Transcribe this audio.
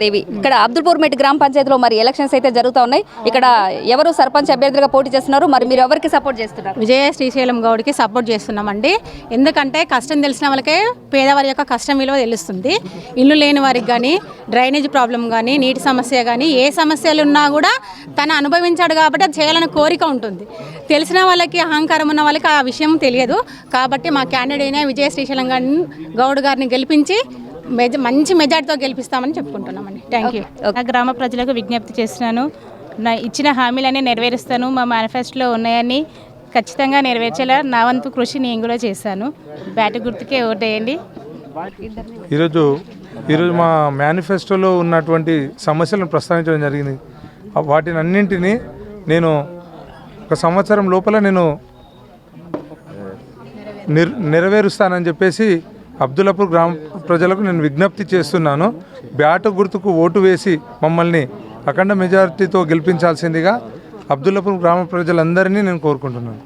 దేవి ఇక్కడ అబ్దుల్పూర్ మెట్ గ్రామ పంచాయతీలో మరి ఎలక్షన్స్ అయితే జరుగుతూ ఉన్నాయి. ఇక్కడ ఎవరు సర్పంచ్ అభ్యర్థిగా పోటీ చేస్తున్నారు? మరి మీరు ఎవరికి సపోర్ట్ చేస్తున్నారు? విజయ శ్రీశైలం గౌడ్కి సపోర్ట్ చేస్తున్నామండి. ఎందుకంటే కష్టం తెలిసిన వాళ్ళకే పేదవారి యొక్క కష్టం విలువ తెలుస్తుంది. ఇల్లు లేని వారికి కానీ డ్రైనేజ్ ప్రాబ్లం కానీ నీటి సమస్య కానీ ఏ సమస్యలు ఉన్నా కూడా తను అనుభవించాడు కాబట్టి అది చేయాలని కోరిక ఉంటుంది. తెలిసిన వాళ్ళకి అహంకారం ఉన్న వాళ్ళకి ఆ విషయం తెలియదు. కాబట్టి మా క్యాండిడేట్ అయిన విజయ శ్రీశైలం గౌడ్ గారిని గెలిపించి మెజ మంచి మెజార్టీతో గెలిపిస్తామని చెప్పుకుంటున్నామండి. థ్యాంక్ యూ నా గ్రామ ప్రజలకు విజ్ఞప్తి చేస్తున్నాను. నా ఇచ్చిన హామీలన్నీ నెరవేరుస్తాను. మా మేనిఫెస్టోలో ఉన్నాయని ఖచ్చితంగా నెరవేర్చేలా నా వంతు కృషి నేను కూడా చేశాను. బ్యాట్ గుర్తుకే ఓటేయండి. ఈరోజు ఈరోజు మా మేనిఫెస్టోలో ఉన్నటువంటి సమస్యలను ప్రస్తావించడం జరిగింది. వాటిని అన్నింటినీ నేను ఒక సంవత్సరం లోపల నేను నిర్ నెరవేరుస్తానని చెప్పేసి అబ్దుల్లాపూర్ గ్రామ ప్రజలకు నేను విజ్ఞప్తి చేస్తున్నాను. బ్యాటు గుర్తుకు ఓటు వేసి మమ్మల్ని అఖండ మెజారిటీతో గెలిపించాల్సిందిగా అబ్దుల్లాపూర్ గ్రామ ప్రజలందరినీ నేను కోరుకుంటున్నాను.